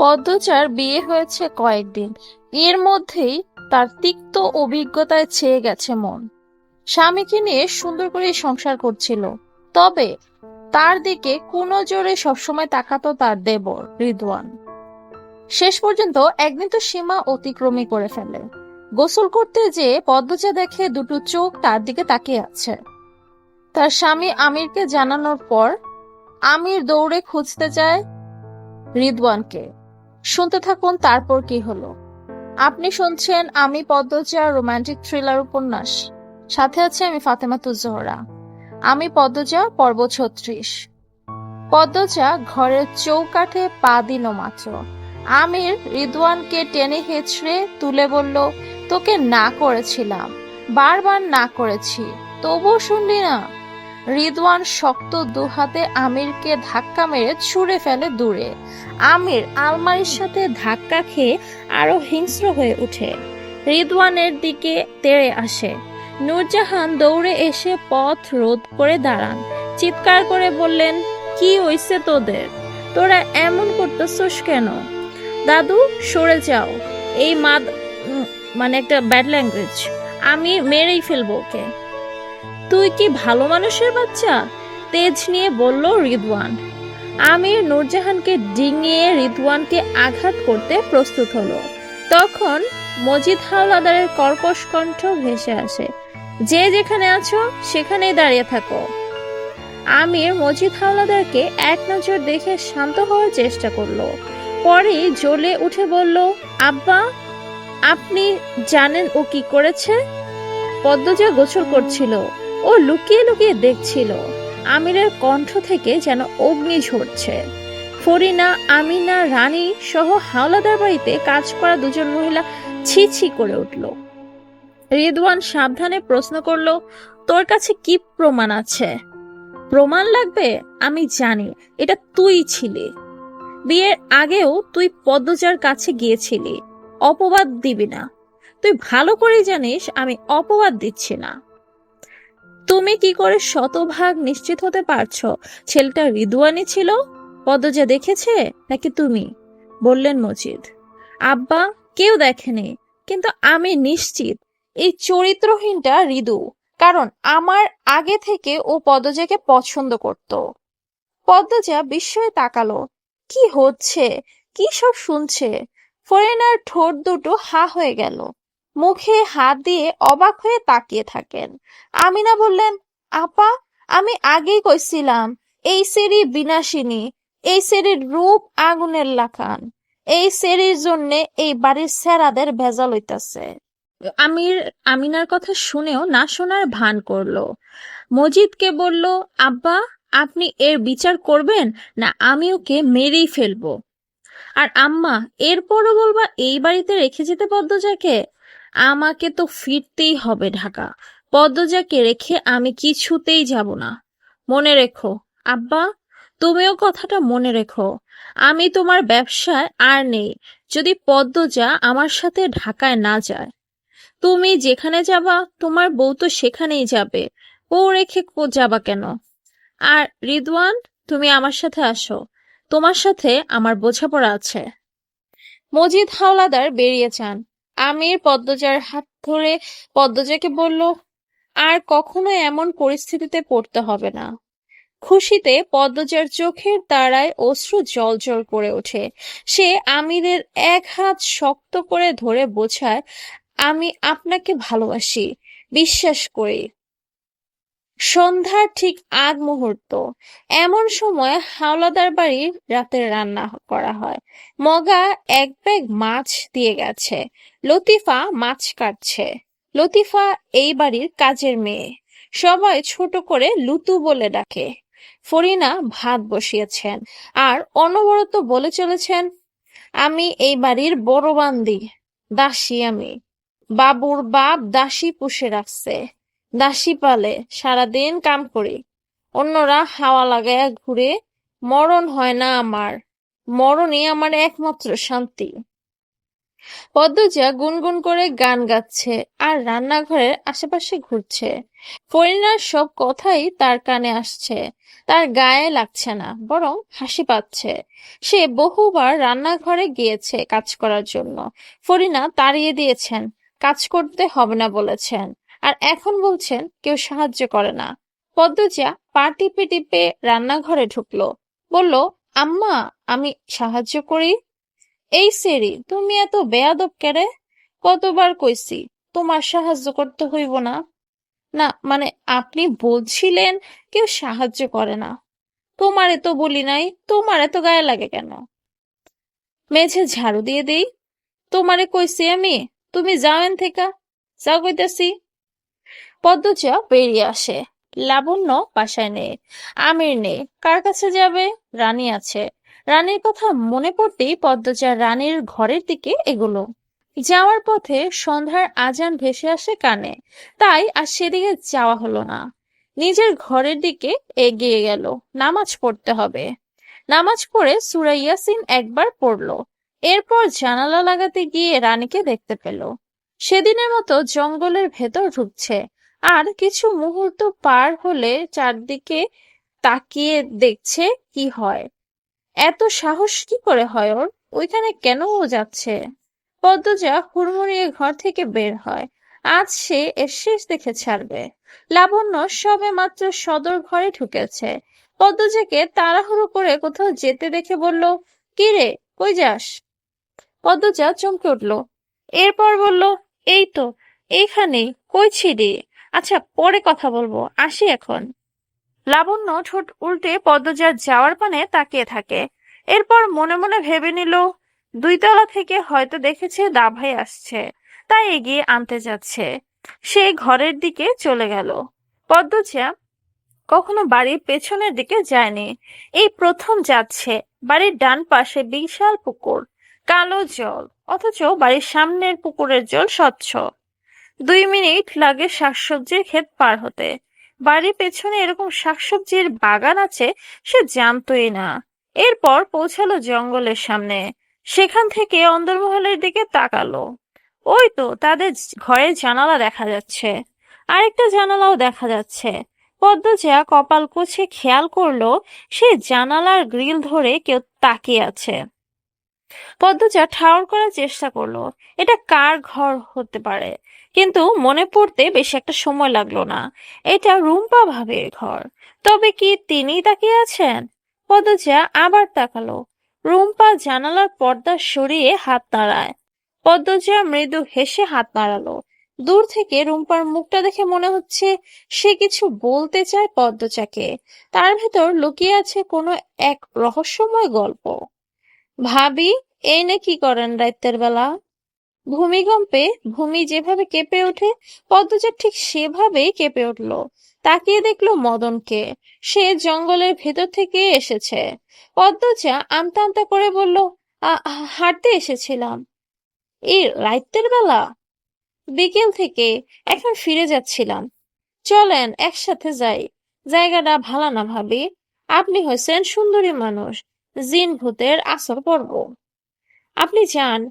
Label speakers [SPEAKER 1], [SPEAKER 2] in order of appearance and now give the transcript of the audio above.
[SPEAKER 1] পদ্মচার বিয়ে হয়েছে কয়েকদিন। এর মধ্যেই তার তিক্ত অভিজ্ঞতায় ছেয়ে গেছে মন। স্বামীকে নিয়ে সুন্দর করে সংসার করছিল। তবে তার দিকে কোনো জোরে সবসময় তাকাতো তার দেবর, রিদওয়ান। শেষ পর্যন্ত একদিন তো সীমা অতিক্রমী করে ফেলে। গোসল করতে যে পদ্মচা দেখে দুটো চোখ তার দিকে তাকিয়ে আছে। তার স্বামী আমিরকে জানানোর পর, আমির দৌড়ে খুঁজতে যায় রিদওয়ানকে। শুনতে থাকুন, তারপর কি হলো। আপনি শুনছেন আমি পদ্মজা রোমান্টিক থ্রিলার উপন্যাস। সাথে আছে আমি ফাতেমা তুজোহরা। আমি পদ্মজা, পর্ব ছত্রিশ। পদ্মজা ঘরের চৌকাঠে পা দিল মাত্র। আমির রিদওয়ানকে টেনে হেঁচড়ে তুলে বলল, তোকে না করেছিলাম। বারবার না করেছি। তবুও শুনলি না? রিদওয়ান শক্ত দুহাতে আমিরকে ধাক্কা মেরে ছুঁড়ে ফেলে দূরে। আমির আলমারির সাথে ধাক্কা খেয়ে আরও হিংস্র হয়ে ওঠে। রিদওয়ানের দিকে তেড়ে আসে। নূরজাহান দৌড়ে এসে পথ রোধ করে দাঁড়ান। চিৎকার করে বললেন, কি হইছে তোদের? তোরা এমন করতেছস কেন? দাদু, সরে যাও। এই মাদ মানে একটা ব্যাড ল্যাঙ্গুয়েজ আমি মেরেই ফেলব ওকে। তুই কি ভালো মানুষের বাচ্চা? তেজ নিয়ে বলল রিদওয়ান। আমির নূরজাহানকে ডিঙিয়ে রিদওয়ানকে আঘাত করতে প্রস্তুত হলো। তখন মজিদ হাওলাদারের কর্কশ কণ্ঠ ভেসে আসে। যে যেখানে আছো, সেখানেই দাঁড়িয়ে থাকো। আমির মজিদ হাওলাদারকে এক নজর দেখে শান্ত হওয়ার চেষ্টা করল। পরে জ্বলে উঠে বলল, আব্বা, আপনি জানেন ও কি করেছে? পদ্মজা গোসল করছিল। ও লুকিয়ে লুকিয়ে দেখছিল। আমিরের কণ্ঠ থেকে যেন অগ্নি ঝরছে। ফরিনা, আমিনা, রানী সহ হাওলাদার বাড়িতে কাজ করা দুজন মহিলা ছি ছি করে উঠল। রিদওয়ান সাবধানে প্রশ্ন করল, তোর কাছে কি প্রমাণ আছে? প্রমাণ লাগবে? আমি জানি। এটা তুই ছিলি। বিয়ের আগেও তুই পদ্মজার কাছে গিয়েছিলি। অপবাদ দিবি না। তুই ভালো করে জানিস আমি অপবাদ দিচ্ছি না। তুমি কি করে শতভাগ নিশ্চিত হতে পারছ? ছেলেটা রিদুয়ানি ছিল? পদ্মজা দেখেছে নাকি তুমি? বললেন মজিদ। আব্বা, কেউ দেখেনি, কিন্তু আমি নিশ্চিত এই চরিত্রহীনটা রিদু, কারণ আমার আগে থেকে ও পদজাকে পছন্দ করত। পদ্মজা বিস্ময়ে তাকালো। কি হচ্ছে? কি সব শুনছে? ফরেনার ঠোঁট দুটো হা হয়ে গেল। মুখে হাত দিয়ে অবাক হয়ে তাকিয়ে থাকেন। আমিনা বললেন, আপা, আমি আগেই কইছিলাম, এই সেরি বিনাশিনী, এই সেরির রূপ আগুনের লাখান, এই সেরির জন্য এই বাড়ির সেরাদের ভেজাল হইতাছে। আমির, আমিনার কথা শুনেও না শোনার ভান করল। মজিদকে বলল, আব্বা, আপনি এর বিচার করবেন? না, আমি ওকে মেরেই ফেলব। আর আম্মা, এরপরও বলবা এই বাড়িতে রেখে যেতে পদ্মজাকে আমাকে তো ফিরতেই হবে ঢাকা। পদ্মজাকে রেখে আমি কিছুতেই যাব না। মনে রেখো, আব্বা, তুমিও কথাটা মনে রেখো। আমি তোমার ব্যবসায় আর নেই। যদি পদ্মজা আমার সাথে ঢাকায় না যায়, তুমি যেখানে যাবা, তোমার বউ তো সেখানেই যাবে। ও রেখে যাবা কেন? আর রিদওয়ান, তুমি আমার সাথে আসো। তোমার সাথে আমার বোঝাপড়া আছে। মজিদ হাওলাদার বেরিয়ে যান। আমির পদ্মজার হাত ধরে পদ্মজাকে বলল, আর কখনো এমন পরিস্থিতিতে পড়তে হবে না। খুশিতে পদ্মজার চোখের তারায় অশ্রু জলজল করে ওঠে। সে আমিরের এক হাত শক্ত করে ধরে বোঝায়, আমি আপনাকে ভালোবাসি, বিশ্বাস করি। সন্ধ্যার ঠিক আগ মুহূর্ত। এমন সময় হাওলাদার বাড়ির রাতের রান্না করা হয়। মগা এক ব্যাগ মাছ দিয়ে গেছে। লতিফা মাছ কাটছে। লতিফা এই বাড়ির কাজের মেয়ে। সবাই ছোট করে লুতু বলে ডাকে। ফরিনা ভাত বসিয়েছেন আর অনবরত বলে চলেছেন, আমি এই বাড়ির বড় বান্দি, দাসী আমি। বাবুর বাপ দাসী পুষে রাখছে। দাসী পালে, সারাদিন কাম করি। অন্যরা হাওয়া লাগায়া ঘুরে, মরণ হয় না আমার। মরণই আমার একমাত্র শান্তি। পদ্মজা গুনগুন করে গান গাচ্ছে আর রান্নাঘরের আশেপাশে ঘুরছে। ফরিনার সব কথাই তার কানে আসছে, তার গায়ে লাগছে না, বরং হাসি পাচ্ছে। সে বহুবার রান্নাঘরে গিয়েছে কাজ করার জন্য। ফরিনা তাড়িয়ে দিয়েছেন, কাজ করতে হবে না বলেছেন। আর এখন বলছেন কেউ সাহায্য করে না। পদ্মজা পা টিপে টিপে রান্নাঘরে ঢুকলো। বলল, আম্মা, আমি সাহায্য করি? এই সেরি, তুমি এত বেয়াদব কেরে কতবার কইছি, তোমার সাহায্য করতে হইব না। না মানে আপনি বলছিলেন কেউ সাহায্য করে না। তোমারে তো বলি নাই, তোমার এত গায়ে লাগে কেন? মেঝে ঝাড়ু দিয়ে দেই? তোমারে কইছি আমি, তুমি যাওয়েন থেকে। যা কইতাছি পদ্মজা বেরিয়ে আসে। লাবণ্য বাসায় নেই, আমির নেই। কার কাছে যাবে? রানী আছে। রানীর কথা মনে পড়তেই পদ্মজা রানীর ঘরের দিকে এগোলো। যাওয়ার পথে সন্ধ্যার আজান ভেসে আসে কানে। তাই আর সেদিকে যাওয়া হলো না। নিজের ঘরের দিকে এগিয়ে গেল। নামাজ পড়তে হবে। নামাজ পড়ে সূরা ইয়াসিন একবার পড়ল। এরপর জানালা লাগাতে গিয়ে রানীকে দেখতে পেল। সেদিনের মতো জঙ্গলের ভেতর ঢুকছে। আর কিছু মুহূর্ত পার হলে চারদিকে তাকিয়ে দেখছে কি হয়। এত সাহস কি করে হয় ওর? ওইখানে কেন ও যাচ্ছে? পদ্মজা হুড়মুড়িয়ে ঘর থেকে বের হয়। আজ সে এর শেষ দেখে ছাড়বে। লাবণ্য সবে মাত্র সদর ঘরে ঢুকেছে। পদ্মজাকে তাড়াহুড়ো করে কোথাও যেতে দেখে বলল, কি রে, কই যাস? পদ্মজা চমকে উঠল, এরপর বলল, এই তো, এইখানেই, কই ছিলি? আচ্ছা পরে কথা বলব। আসি এখন। লাবণ্য ঠোঁট উল্টে পদ্মজার যাওয়ার পানে তাকিয়ে থাকে। এরপর মনে মনে ভেবে নিল, দুইতলা থেকে হয়তো দেখেছে দাভাই আসছে। তাই এগিয়ে আনতে যাচ্ছে। সে ঘরের দিকে চলে গেল। পদ্মজা কখনো বাড়ির পেছনের দিকে যায়নি। এই প্রথম যাচ্ছে বাড়ির ডান পাশে বিশাল পুকুর, কালো জল, অথচ বাড়ির সামনের পুকুরের জল স্বচ্ছ। দুই মিনিট লাগে শাকসবজির ক্ষেত পার হতে। বাড়ির পেছনে এরকম শাকসবজির বাগান আছে, সে জানতই না। এরপর পৌঁছালো জঙ্গলের সামনে। সেখান থেকে অন্দরমহলের দিকে তাকালো। ওই তো তাদের ঘরের জানালা দেখা যাচ্ছে। আরেকটা জানালাও দেখা যাচ্ছে। পদ্মজা কপাল কুচে খেয়াল করল, সে জানালার গ্রিল ধরে কেউ তাকিয়ে আছে। পদ্মজা ঠাউর করার চেষ্টা করল, এটা কার ঘর হতে পারে? কিন্তু মনে পড়তে বেশি একটা সময় লাগল না। এটা রুম্পা ভাবের ঘর। তবে কি তিনি তাকিয়ে আছেন? পদ্মজা আবার তাকালো। রুম্পা জানালার পর্দা সরিয়ে হাত নাড়ায়। পদ্মজা মৃদু হেসে হাত নাড়ালো। দূর থেকে রুম্পার মুখটা দেখে মনে হচ্ছে সে কিছু বলতে চায় পদ্মজাকে তার ভেতর লুকিয়ে আছে কোনো এক রহস্যময় গল্প। ভাবি, এই কি করেন রাতের বেলা? ভূমিকম্পে ভূমি যেভাবে কেঁপে ওঠে পদ্মজা ঠিক সেভাবেই কেঁপে উঠল। তাকিয়ে দেখল মদনকে। সে জঙ্গলের ভেতর থেকে এসেছে। পদ্মজা আমতা আমতা করে বলল, "আ- আ- হাঁটতে এসেছিলাম। এই রাতের বেলা? বিকেল থেকে, এখন ফিরে যাচ্ছিলাম। চলেন, একসাথে যাই। জায়গাটা ভালো না ভাবি। আপনি হয়েছেন সুন্দরী মানুষ। জিন ভূতের আসর পর্ব। আপনি যান